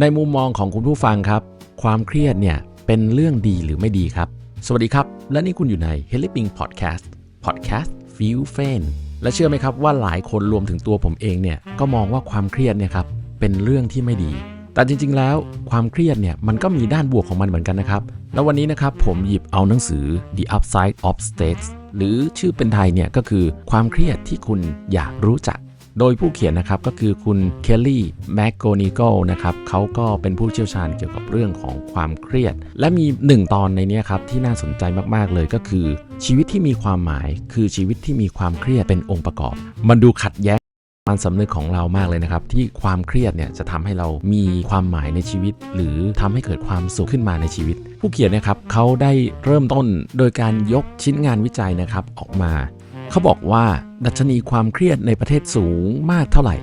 ในมุมมองของคุณผู้ฟังครับ ความเครียดเนี่ยเป็นเรื่องดีหรือไม่ดีครับ สวัสดีครับ และนี่คุณอยู่ใน h e l p i n g Podcast Podcast Feel f a n และเชื่อไหมครับว่าหลายคนรวมถึงตัวผมเองเนี่ยก็มองว่าความเครียดเนี่ยครับเป็นเรื่องที่ไม่ดี แต่จริง ๆ แล้วความเครียดเนี่ยมันก็มีด้านบวกของมันเหมือนกันนะครับ แล้ววันนี้นะครับผมหยิบเอาหนังสือ The Upside of Stakes หรือชื่อเป็นไทยเนี่ยก็คือความเครียดที่คุณอยากรู้จัก โดยผู้เขียนนะครับก็คือคุณเคลลี่แมกโกนิโกนะครับเขาก็เป็นผู้เชี่ยวชาญเกี่ยวกับเรื่องของความเครียด และมีหนึ่งตอนในนี้ครับที่น่าสนใจมากๆเลยก็คือ ชีวิตที่มีความหมายคือชีวิตที่มีความเครียดเป็นองค์ประกอบ มันดูขัดแย้งมันสำนึกของเรามากเลยนะครับ ที่ความเครียดเนี่ยจะทำให้เรามีความหมายในชีวิต หรือทำให้เกิดความสุขขึ้นมาในชีวิต ผู้เขียนนะครับเขาได้เริ่มต้นโดยการยกชิ้นงานวิจัยนะครับออกมา เขาบอกว่าดัชนีความเครียดในประเทศสูงมากเท่าไหร่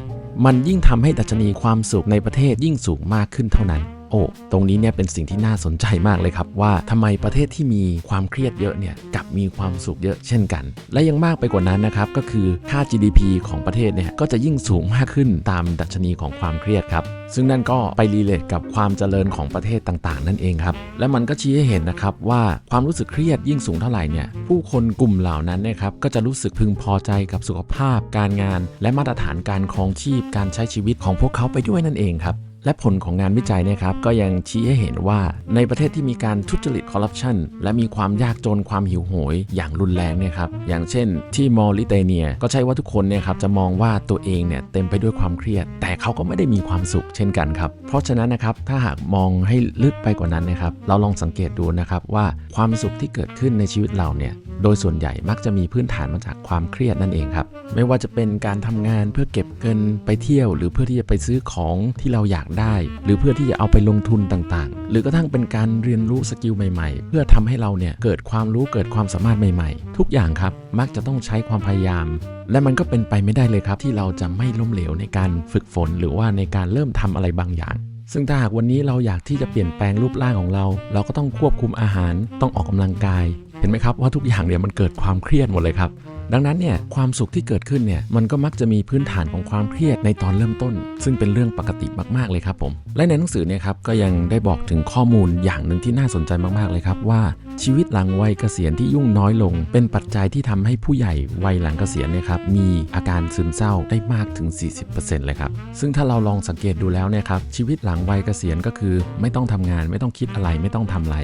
มันยิ่งทำให้ดัชนีความสุขในประเทศยิ่งสูงมากขึ้นเท่านั้น โอ้ ตรงนี้เนี่ยเป็นสิ่งที่น่าสนใจมากเลยครับ ว่าทำไมประเทศที่มีความเครียดเยอะเนี่ยกลับมีความสุขเยอะเช่นกัน และยังมากไปกว่านั้นนะครับก็คือค่า GDP ของประเทศเนี่ยก็จะยิ่งสูงมากขึ้นตามดัชนีของความเครียดครับ ซึ่งนั่นก็ไปรีเลทกับความเจริญของประเทศต่างๆ นั่นเองครับและมันก็ชี้ให้เห็นนะครับว่าความรู้สึกเครียดยิ่งสูงเท่าไหร่เนี่ยผู้คนกลุ่มเหล่านั้นนะครับก็จะรู้สึกพึงพอใจกับสุขภาพ การงาน และมาตรฐานการครองชีพการใช้ชีวิตของพวกเขาไปด้วยนั่นเองครับ และผลของงานวิจัยเนะครับก็ยังชี้ให้เห็นว่าในประเทศที่มีการทุจริตคอร์รัปชันและมีความยากจนความหิวโหยอย่างรุนแรงเนี่ยครับอย่างเช่นที่มอริเตเนียก็ใช่ว่าทุกคนเนี่ยครับจะมองว่าตัวเองเนี่ยเต็มไปด้วยความเครียด แต่เขาก็ไม่ได้มีความสุขเช่นกันครับ เพราะฉะนั้นนะครับถ้าหากมองให้ลึกไปกว่านั้นนะครับเราลองสังเกตดูนะครับว่าความสุขที่เกิดขึ้นในชีวิตเราเนี่ยโดยส่วนใหญ่มักจะมีพื้นฐานมาจากความเครียดนั่นเองครับไม่ว่าจะเป็นการทำงานเพื่อเก็บเงินไปเที่ยว หรือเพื่อที่จะไปซื้อของที่เราอยากได้ หรือเพื่อที่จะเอาไปลงทุนต่างๆ หรือกระทั่งเป็นการเรียนรู้สกิลใหม่ๆ เพื่อทำให้เราเนี่ยเกิดความรู้เกิดความสามารถใหม่ๆ ทุกอย่างครับมักจะต้องใช้ความพยายาม และมันก็เป็นไปไม่ได้เลยครับ ที่เราจะไม่ล้มเหลวในการฝึกฝน หรือว่าในการเริ่มทำอะไรบางอย่างซึ่งถ้าหากวันนี้เราอยากที่จะเปลี่ยนแปลงรูปร่างของเรา เราก็ต้องควบคุมอาหาร ต้องออกกำลังกาย เห็นไหมครับว่าทุกอย่างเนี่ยมันเกิดความเครียดหมดเลยครับ ดังนั้นเนี่ยความสุขที่เกิดขึ้นเนี่ยมันก็มักจะมีพื้นฐานของความเครียดในตอนเริ่มต้น ซึ่งเป็นเรื่องปกติมากๆเลยครับผมและในหนังสือเนี่ยครับก็ยังได้บอกถึงข้อมูลอย่างหนึ่งที่น่าสนใจมากๆเลยครับว่าชีวิตหลังวัยเกษียณที่ยุ่งน้อยลง เป็นปัจจัยที่ทำให้ผู้ใหญ่วัยหลังเกษียณเนี่ยครับมีอาการซึมเศร้าได้มากถึง 40%เลยครับซึ่งถ้าเราลองสังเกตดูแล้วเนี่ยครับชีวิตหลังวัยเกษียณก็คือ ไม่ต้องทำงานไม่ต้องคิดอะไรไม่ต้องทำอะไร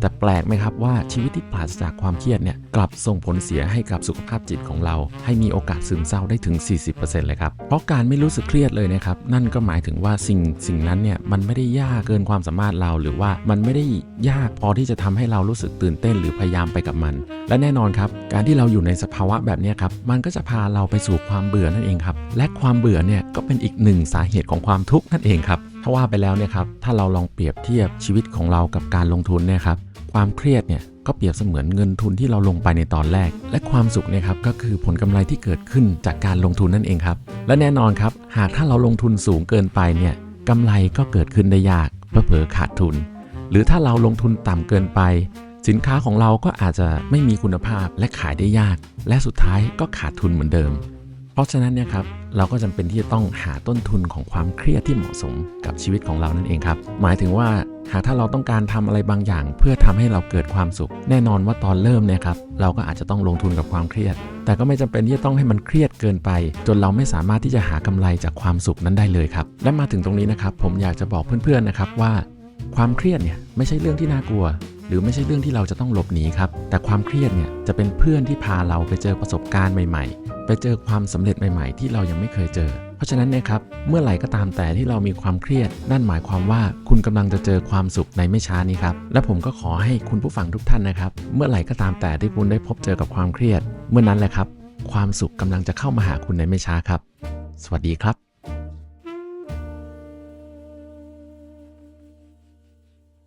แต่แปลกไหมครับว่าชีวิตที่ปราศจากความเครียดเนี่ยกลับส่งผลเสียให้กับสุขภาพจิตของเรา ให้มีโอกาสซึมเศร้าได้ถึง 40%เลยครับ เพราะการไม่รู้สึกเครียดเลยนะครับ นั่นก็หมายถึงว่าสิ่งสิ่งนั้นเนี่ยมันไม่ได้ยากเกินความสามารถเรา หรือว่ามันไม่ได้ยากพอที่จะทำให้เรารู้สึกตื่นเต้นหรือพยายามไปกับมัน และแน่นอนครับ การที่เราอยู่ในสภาวะแบบนี้ครับมันก็จะพาเราไปสู่ความเบื่อนั่นเองครับและความเบื่อเนี่ยก็เป็นอีกหนึ่งสาเหตุของความทุกข์นั่นเองครับ ถ้าว่าไปแล้วเนี่ยครับถ้าเราลองเปรียบเทียบชีวิตของเรากับการลงทุนเนี่ยครับความเครียดเนี่ยก็เปรียบเสมือนเงินทุนที่เราลงไปในตอนแรก และความสุขเนี่ยครับก็คือผลกำไรที่เกิดขึ้นจากการลงทุนนั่นเองครับ และแน่นอนครับ หากถ้าเราลงทุนสูงเกินไปเนี่ยกำไรก็เกิดขึ้นได้ยากเผลอขาดทุน หรือถ้าเราลงทุนต่ำเกินไป สินค้าของเราก็อาจจะไม่มีคุณภาพและขายได้ยาก และสุดท้ายก็ขาดทุนเหมือนเดิม เพราะฉะนั้นเนี่ยครับ เราก็จำเป็นที่จะต้องหาต้นทุนของความเครียดที่เหมาะสมกับชีวิตของเรานั่นเองครับ หมายถึงว่าหากถ้าเราต้องการทำอะไรบางอย่าง เพื่อทำให้เราเกิดความสุข แน่นอนว่าตอนเริ่มเนี่ยครับเราก็อาจจะต้องลงทุนกับความเครียด แต่ก็ไม่จำเป็นที่จะต้องให้มันเครียดเกินไป จนเราไม่สามารถที่จะหากำไรจากความสุขนั้นได้เลยครับและมาถึงตรงนี้นะครับผมอยากจะบอกเพื่อนๆนะครับว่า ความเครียดเนี่ยไม่ใช่เรื่องที่น่ากลัว หรือไม่ใช่เรื่องที่เราจะต้องหลบหนีครับ แต่ความเครียดเนี่ยจะเป็นเพื่อนที่พาเราไปเจอประสบการณ์ใหม่ ๆ ไปเจอความสำเร็จใหม่ ๆ ที่เรายังไม่เคยเจอ เพราะฉะนั้นเนี่ยครับ เมื่อไหร่ก็ตามแต่ที่เรามีความเครียด นั่นหมายความว่าคุณกำลังจะเจอความสุขในไม่ช้านี้ครับ และผมก็ขอให้คุณผู้ฟังทุกท่านนะครับ เมื่อไหร่ก็ตามแต่ที่คุณได้พบเจอกับความเครียด เมื่อนั้นแหละครับ ความสุขกำลังจะเข้ามาหาคุณในไม่ช้าครับ สวัสดีครับ